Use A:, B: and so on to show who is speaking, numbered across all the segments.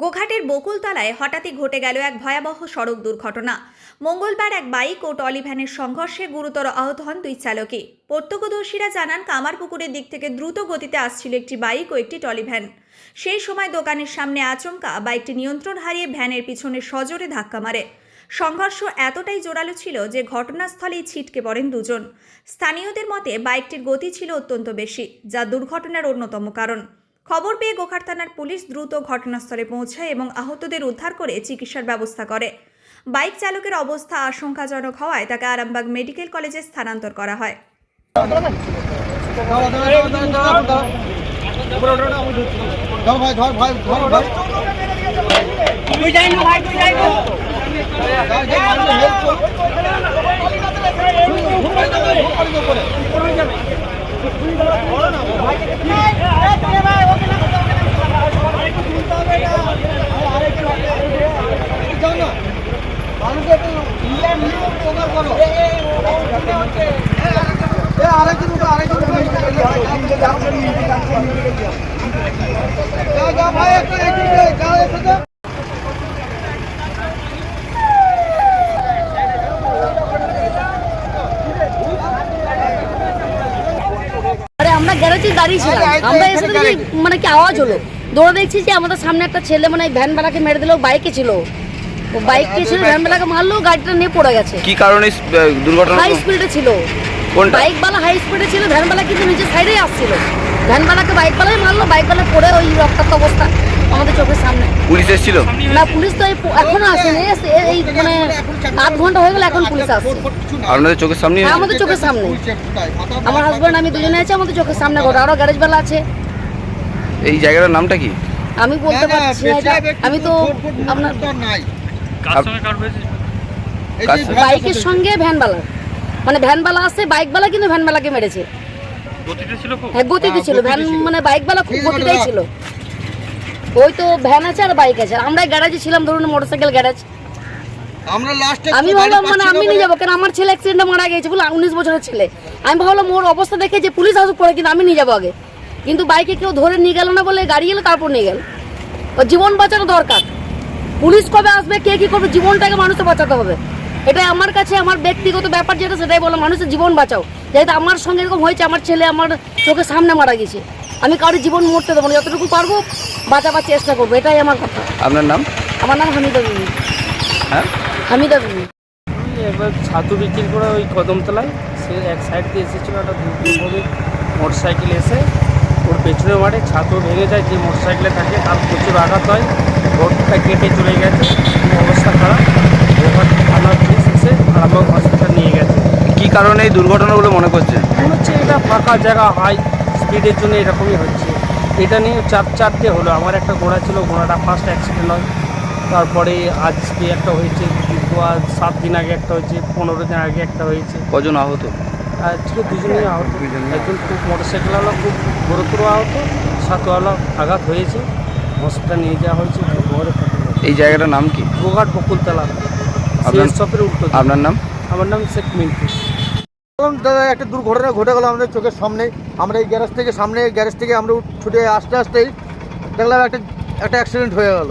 A: গোঘাটের বকুলতলায় হঠাৎই ঘটে গেল এক ভয়াবহ সড়ক দুর্ঘটনা। মঙ্গলবার এক বাইক ও টলি ভ্যানের সংঘর্ষে গুরুতর আহত হন দুই চালকই। প্রত্যক্ষদর্শীরা জানান, কামারপুকুরের দিক থেকে দ্রুত গতিতে আসছিল একটি বাইক ও একটি টলি ভ্যান। সেই সময় দোকানের সামনে আচমকা বাইকটি নিয়ন্ত্রণ হারিয়ে ভ্যানের পিছনে সজোরে ধাক্কা মারে। সংঘর্ষ এতটাই জোরালো ছিল যে ঘটনাস্থলেই ছিটকে পড়েন দুজন। স্থানীয়দের মতে, বাইকটির গতি ছিল অত্যন্ত বেশি, যা দুর্ঘটনার অন্যতম কারণ। খবর পেয়ে গোখার থানার পুলিশ দ্রুত ঘটনাস্থলে পৌঁছায় এবং আহতদের উদ্ধার করে চিকিৎসার ব্যবস্থা করে বাইক চালকের অবস্থা আশঙ্কাজনক হওয়ায় তাকে আরামবাগ মেডিকেল কলেজে স্থানান্তর করা হয়
B: ভাই ধর ভাই ধর ভাই
C: তুই যাই না ভাই তুই যাই না
B: যাই, যাই, মানুষের help কর। যাও না। মানুষের একটু নিয়ম নিয়ম উপকার করো। এ, আরেকজন উঠো, আরেকজন উঠো। যাও, যাও ভাই, একটু এগিয়ে যাও, যাও, এসো তো।
D: আরে আমরা গ্যারেজে দাঁড়িয়ে ছিলাম। আমরা এসে মানে কি আওয়াজ হলো। দৌড়ে দেখছি যে আমাদের সামনে একটা ছেলে মানে ভ্যান বেলাকে মেরে দিল বাইকে ছিল। ও বাইকে ছিল ভ্যান বেলাকে মারলো গাড়িটা নিয়ে পড়ে গেছে।
E: কি কারণে দুর্ঘটনা
D: হাই স্পিডে ছিল।
E: কোনটা?
D: বাইক বালা হাই স্পিডে ছিল ভ্যান বেলা কিন্তু নিচে সাইডেই আসছিল। ভ্যান বেলাকে বাইক বেলায় মারলো বাইক বেলা পড়ে ওই রক্তাক্ত অবস্থা আমাদের চোখের সামনে।
E: পুলিশ এসেছিল?
D: না পুলিশ তো এখনও আসেনি এই মানে আধ ঘণ্টা হয়ে গেল এখন পুলিশ আসছে।
E: আপনাদের চোখের সামনে
D: হ্যাঁ, আমাদের চোখের সামনে। আমার হাজব্যান্ড আমি দুজনে আছি আমাদের চোখের সামনে ঘটে আরও গ্যারেজ বেলা আছে।
E: এই জায়গাটার নামটা কি?
D: আমি বলতে পারছি না এটা। আমি তো আপনার
B: নাই।
E: কার সঙ্গে?
D: বাইকের সঙ্গে ভ্যানবালা মানে ভ্যানবালা আসছে বাইকবালা কিন্তু ভ্যানবালাকে মেরেছে। হ্যাঁ গতিতে ছিল। ভ্যান মানে বাইকবালা খুব গতিতেই ছিল। ওই তো ভ্যান আছে আর বাইক আছে। আমরা গ্যারাজে ছিলাম ধরুন মোটরসাইকেল গ্যারাজ।
B: আমরা লাস্টে
D: আমি ভাবলাম মানে আমি নিয়ে যাব কেন আমার ছেলে অ্যাক্সিডেন্টে মারা গেছে বলে উনিশ বছরের ছেলে। আমি ভাবলাম ওর অবস্থা দেখে যে পুলিশ আসুক পরে কিন্তু আমি নিয়ে যাব আগে। কিন্তু বাইকে কেউ ধরে নিয়ে গেল না বলে গাড়ি এলো তারপর নিয়ে গেল। ও জীবন বাঁচানো দরকার। পুলিশ কবে আসবে কে কি করবে জীবনটাকে মানুষকে বাঁচাতে হবে। এটাই আমার কাছে আমার ব্যক্তিগত ব্যাপার যেটা সেটাই বলো মানুষের জীবন বাঁচাও। যেহেতু আমার সঙ্গে এরকম হয়েছে আমার ছেলে আমার চোখের সামনে মারা গেছে। আমি কারোর জীবন মরতে দেবো না যতটুকু পারব বাঁচাবার চেষ্টা করব এটাই আমার কথা।
E: আপনার নাম?
D: আমার নাম হামিদা বিবি।
E: হ্যাঁ?
D: হামিদা বিবি।
C: এবার ছাতু বিক্রি করে ওই কদমতলায় সে এক সাইড দিয়ে এসেছিল একটা দুর্গভাবে মোটর সাইকেল এসে ওর পেছনে মারে ছাতু ভেঙে যায় যে মোটর সাইকেলে থাকে তার প্রচুর আঘাত হয় রোডটা কেটে চলে গেছে অবস্থা খারাপ। আরামবাগ হসপিটাল নিয়ে গেছে।
E: কি কারণে এই দুর্ঘটনাগুলো মনে করছেন
C: মনে হচ্ছে এটা ফাঁকা জায়গা হাই স্পিডের জন্য এরকমই হচ্ছে। এটা নিয়ে চার চারটে হলো। আমার একটা ঘোড়া ছিল ঘোড়াটা ফার্স্ট অ্যাক্সিডেন্ট হয়। তারপরে আজকে একটা হয়েছে দু আজ সাত দিন আগে একটা হয়েছে পনেরো দিন আগে একটা হয়েছে।
E: কজন আহত?
C: আজকে দুজনেই আহত। একজন খুব মোটরসাইকেলওয়ালা খুব গুরুতর আহত সাতওয়ালা আঘাত হয়েছে। হসপিটাল নিয়ে যাওয়া হয়েছে।
E: এই জায়গাটার নাম কি?
C: গোঘাট বকুলতলা।
E: আপনার-
C: শপের উল্টো
E: আপনার নাম?
C: আমার নাম শেখ মিন্টু।
B: দাদা একটা দুর্ঘটনা ঘটে গেল আমাদের চোখের সামনে। আমরা এই গ্যারেজ থেকে সামনে গ্যারেজ থেকে আমরা ছুটে আসতে আসতেই দেখলাম একটা একটা অ্যাক্সিডেন্ট হয়ে গেল।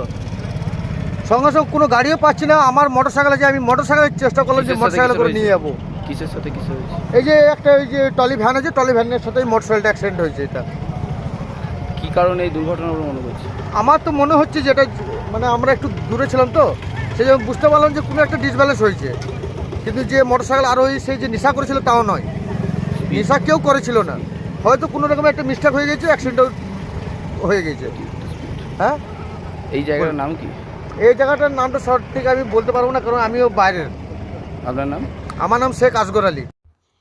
B: সঙ্গে সঙ্গে কোনো গাড়িও পাচ্ছি না। আমার মোটর সাইকেল আছে আমি মোটর সাইকেলের চেষ্টা করলাম যে মোটর সাইকেল করে নিয়ে যাব।
E: কিসের সাথে কিসের
B: এই যে একটা ওই যে টলি ভ্যান আছে টলি ভ্যানের সাথে মোটর সাইকেলটা অ্যাক্সিডেন্ট হয়েছে এটা।
E: কি কারণে এই দুর্ঘটনা মনে করছে
B: আমার তো মনে হচ্ছে যেটা মানে আমরা একটু দূরে ছিলাম তো। সেই জন্য বুঝতে পারলাম যে কোনো একটা ডিসব্যালেন্স হয়েছে। কিন্তু যে মোটর সাইকেল আরোহী সেই যে নেশা করেছিল তাও নয়। নেশা কেউ করেছিল না। হয়তো কোনো রকম একটা মিস্টেক হয়ে গেছে অ্যাক্সিডেন্ট হয়ে গেছে। হ্যাঁ?
E: এই জায়গাটার নাম কি?
B: এই জায়গাটার নামটা সঠিক আমি বলতে পারব না কারণ আমিও বাইরের।
E: আপনার নাম?
B: আমার নাম শেখ আসগর আলী।